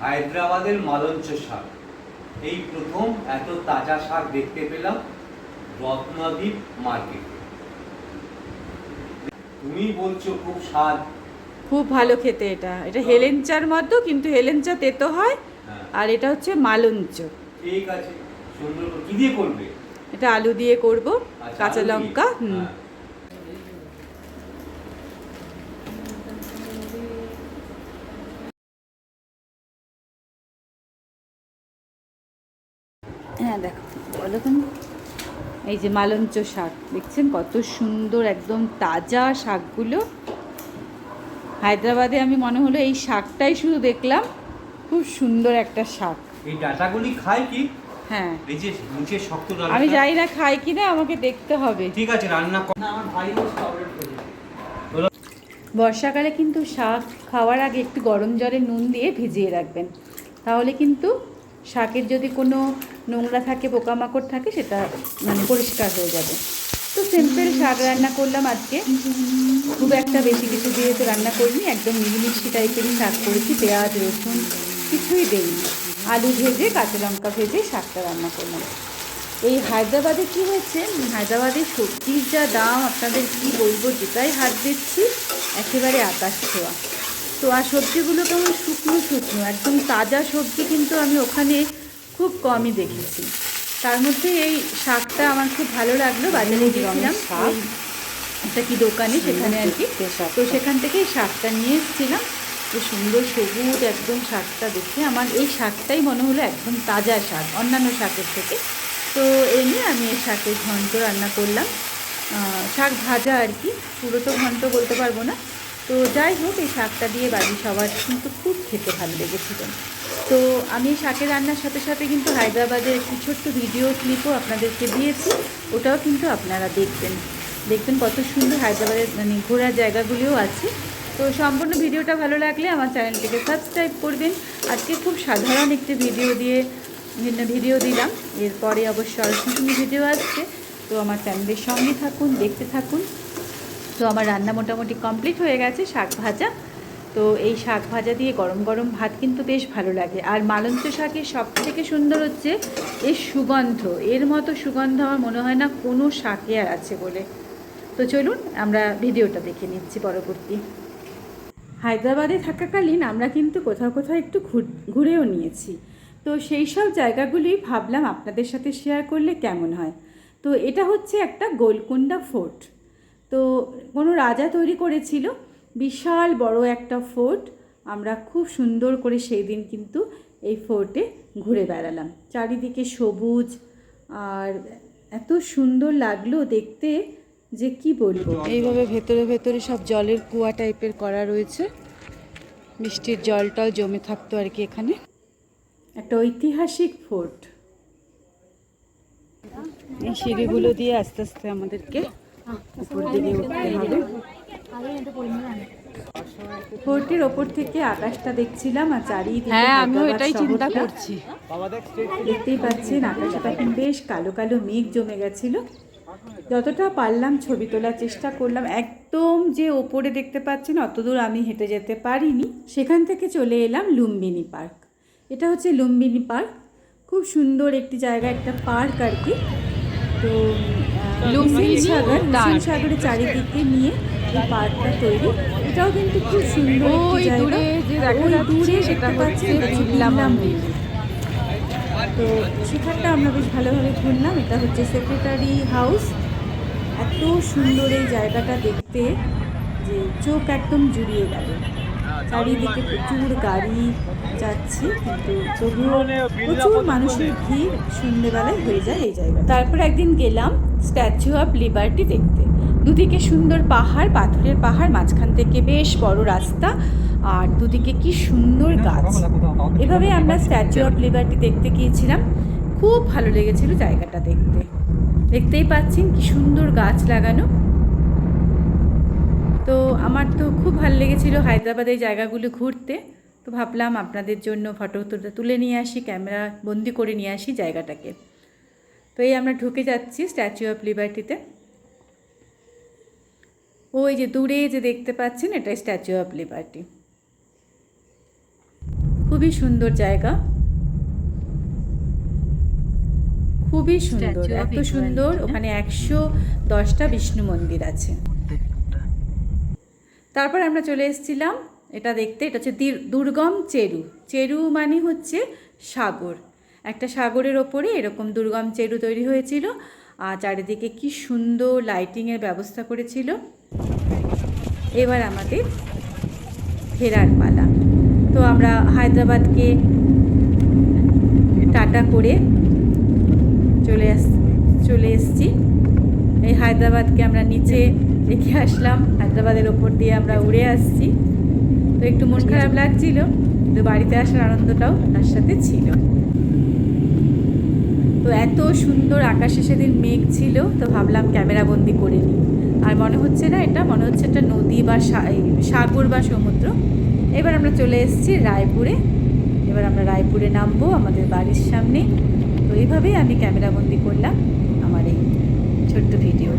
হায়দ্রাবাদের মালঞ্চ শাক। এই প্রথম এত তাজা শাক দেখতে পেলাম রত্নাদ্বীপ মার্কেটে। তুমি বলছো খুব স্বাদ। খুব ভালো খেতে এটা। এটা হেলেঞ্চার মতো কিন্তু হেলেঞ্চা তেতো হয় হ্যাঁ। আর এটা হচ্ছে মালঞ্চ। ঠিক আছে সুন্দর কি দিয়ে করবে? এটা আলু দিয়ে করব আচ্ছা, কাঁচা লঙ্কা হুম। হ্যাঁ। দেখো বলো তুমি। এই যে মালঞ্চ শাক দেখছেন কত সুন্দর একদম তাজা শাকগুলো। হায়দ্রাবাদে আমি মনে হলো এই শাকটাই শুধু দেখলাম খুব সুন্দর একটা শাক। এই ডাটাগুলি খায় কি? হ্যাঁ। এই যে নিচে শক্ত ডাটা আমি জানি না খাই কি না আমাকে দেখতে হবে। ঠিক আছে রান্না কর আমার ভাই বর্ষাকালে কিন্তু শাক খাওয়ার আগে একটু গরম জলে নুন দিয়ে ভিজিয়ে রাখবেন। তাহলে কিন্তু শাকের যদি কোনো নোংরা থাকে, পোকামাকড় থাকে, সেটা মানে পরিষ্কার হয়ে যাবে। তো সিম্পল শাক রান্না করলাম আজকে। খুব একটা বেশি কিছু দিয়ে তো রান্না করিনি, একদম মিলিমিষ্টি টাইপেরই শাক করেছি, পেঁয়াজ, রসুন, কিছুই দেইনি। আলু ভেজে, কাঁচা লঙ্কা ভেজে শাকটা রান্না করলাম। এই হায়দ্রাবাদে কি হয়েছে? হায়দ্রাবাদে সবজির যা দাম, আপনাদের কি বলব, যেটাই হাত দিচ্ছি, একেবারে আকাশ ছোঁয়া। তো আর সবজিগুলো কেমন শুকনো শুকনো? একদম তাজা সবজি কিন্তু আমি ওখানে খুব কমই দেখেছি। তার মধ্যে এই শাকটা আমার খুব ভালো লাগল বাজারে গেছিলাম শাক। একটা কি দোকানে সেখানে আর কি। তো সেখান থেকে শাকটা নিয়ে এসেছিলাম। যে সুন্দর সবুজ একদম শাকটা দেখে আমার এই শাকটাই মনে হলো একদম তাজা শাক অন্যান্য শাকের থেকে। তো এই নিয়ে আমি এই শাকের ঘন্ট রান্না করলাম। শাক ভাজা আর কি পুরো তো ঘন্ট বলতে পারব না। তো যাই হোক, এই শাকটা দিয়ে বাড়ির সবার কিন্তু খুব খেতে ভালো লেগেছিল। তো আমি শাকের রান্নার সাথে সাথে কিন্তু হায়দ্রাবাদের একটি ছোট্ট ভিডিও ক্লিপও আপনাদেরকে দিয়েছি। ওটাও কিন্তু আপনারা দেখবেন। দেখবেন কত সুন্দর হায়দ্রাবাদের মানে ঘোরার জায়গাগুলিও আছে। তো সম্পূর্ণ ভিডিওটা ভালো লাগলে আমার চ্যানেলটিকে সাবস্ক্রাইব করবেন। আজকে খুব সাধারণ একটি ভিডিও দিয়ে, ভিন্ন ভিডিও দিলাম। এরপরে অবশ্য আরও ভিডিও আসছে। তো আমার চ্যানেলের সঙ্গে থাকুন, দেখতে থাকুন। তো আমার রান্না মোটামুটি কমপ্লিট হয়ে গেছে, শাক ভাজা। তো এই শাক ভাজা দিয়ে গরম গরম ভাত কিন্তু বেশ ভালো লাগে। আর মালঞ্চ শাকের সব থেকে সুন্দর হচ্ছে এর সুগন্ধ। এর মতো সুগন্ধ আমার মনে হয় না কোনো শাকে আর আছে বলে। তো চলুন, আমরা ভিডিওটা দেখে নিচ্ছি পরবর্তী। হায়দ্রাবাদে থাকাকালীন আমরা কিন্তু কোথাও কোথাও একটু ঘুর- ঘুরেও নিয়েছি। তো সেই সব জায়গাগুলি ভাবলাম আপনাদের সাথে শেয়ার করলে কেমন হয়? তো এটা হচ্ছে একটা গোলকুন্ডা ফোর্ট। তো কোনো রাজা তৈরি করেছিল বিশাল বড় একটা ফোর্ট। আমরা খুব সুন্দর করে সেই দিন কিন্তু এই ফোর্টে ঘুরে বেড়ালাম। চারিদিকে সবুজ আর এত সুন্দর লাগল দেখতে যে কি বলব। এইভাবে ভেতরে ভেতরে সব জলের কুয়া টাইপের করা রয়েছে। বৃষ্টির জল টল জমে থাকতো আর কি এখানে। একটা ঐতিহাসিক ফোর্ট। এই সিঁড়িগুলো দিয়ে আস্তে আস্তে আমাদেরকে উপর দিকে উঠতে হবে ফোর্টের ওপর থেকে আকাশটা দেখছিলাম আর চারিদিকে হ্যাঁ আমিও এটাই চিন্তা করছি। দেখতেই পাচ্ছেন আকাশে তখন বেশ কালো কালো মেঘ জমে গেছিল। যতটা পারলাম ছবি তোলার চেষ্টা করলাম। একদম যে ওপরে দেখতে পাচ্ছেন অতদূর আমি হেঁটে যেতে পারিনি। সেখান থেকে চলে এলাম লুম্বিনী পার্ক। এটা হচ্ছে লুম্বিনী পার্ক। খুব সুন্দর একটি জায়গা একটা পার্ক আর কি। তো আহ, সাগর। সাগরের চারিদিকে নিয়ে এই পার্কটা তৈরি এটাও কিন্তু খুব সুন্দর ওই। দূরে যে দেখা দূরে সেটা হচ্ছে। মন্দির। তো সেখানটা আমরা বেশ ভালোভাবে ঘুরলাম এটা হচ্ছে সেক্রেটারি হাউস এত সুন্দর এই জায়গাটা দেখতে যে চোখ একদম জুড়িয়ে গেল চারিদিকে প্রচুর গাড়ি যাচ্ছে কিন্তু তবুও প্রচুর মানুষের ভিড় সন্ধ্যেবেলায় হয়ে যায় এই জায়গা তারপর একদিন গেলাম স্ট্যাচু অফ লিবার্টি দেখতে। দুদিকে সুন্দর পাহাড় পাথরের পাহাড় মাঝখান থেকে বেশ বড় রাস্তা আর দুদিকে কি সুন্দর গাছ। এভাবে আমরা স্ট্যাচু অফ লিবার্টি দেখতে গিয়েছিলাম। খুব ভালো লেগেছিল জায়গাটা দেখতে। দেখতেই পাচ্ছেন কি সুন্দর গাছ লাগানো। তো আমার তো খুব ভালো লেগেছিল হায়দ্রাবাদের জায়গাগুলো ঘুরতে। তো ভাবলাম আপনাদের জন্য ফটো তুলে নিয়ে আসি ক্যামেরা বন্দি করে নিয়ে আসি জায়গাটাকে। তো এই আমরা ঢুকে যাচ্ছি স্ট্যাচু অফ লিবার্টিতে ওই যে দূরে যে দেখতে পাচ্ছেন এটাই স্ট্যাচু অফ লিবার্টি খুবই সুন্দর জায়গা। খুবই সুন্দর এত সুন্দর। ওখানে একশো দশটা বিষ্ণু মন্দির আছে। তারপর আমরা চলে এসেছিলাম এটা দেখতে এটা হচ্ছে দির- দুর্গম চেরু। চেরু মানে হচ্ছে সাগর। একটা সাগরের ওপরে এরকম দুর্গম চেরু তৈরি হয়েছিল। আর চারিদিকে কি সুন্দর লাইটিংয়ের ব্যবস্থা করেছিল। এবার আমাদের ফেরার পালা। তো আমরা হায়দ্রাবাদকে টাটা করে চলে আস, চলে এসছি। এই হায়দ্রাবাদকে আমরা নিচে রেখে আসলাম। হায়দ্রাবাদের ওপর দিয়ে আমরা উড়ে আসছি। তো একটু মন খারাপ লাগছিল, কিন্তু বাড়িতে আসার আনন্দটাও তার সাথে ছিল। তো এত সুন্দর আকাশে সেদিন মেঘ ছিল, তো ভাবলাম ক্যামেরা বন্দি করে নিই। আর মনে হচ্ছে না এটা, মনে হচ্ছে একটা নদী বা সাগর বা সমুদ্র। এবার আমরা চলে এসেছি রায়পুরে। এবার আমরা রায়পুরে নামবো আমাদের বাড়ির সামনে। তো এইভাবেই আমি ক্যামেরা বন্দি করলাম আমার এই ছোট্ট ভিডিও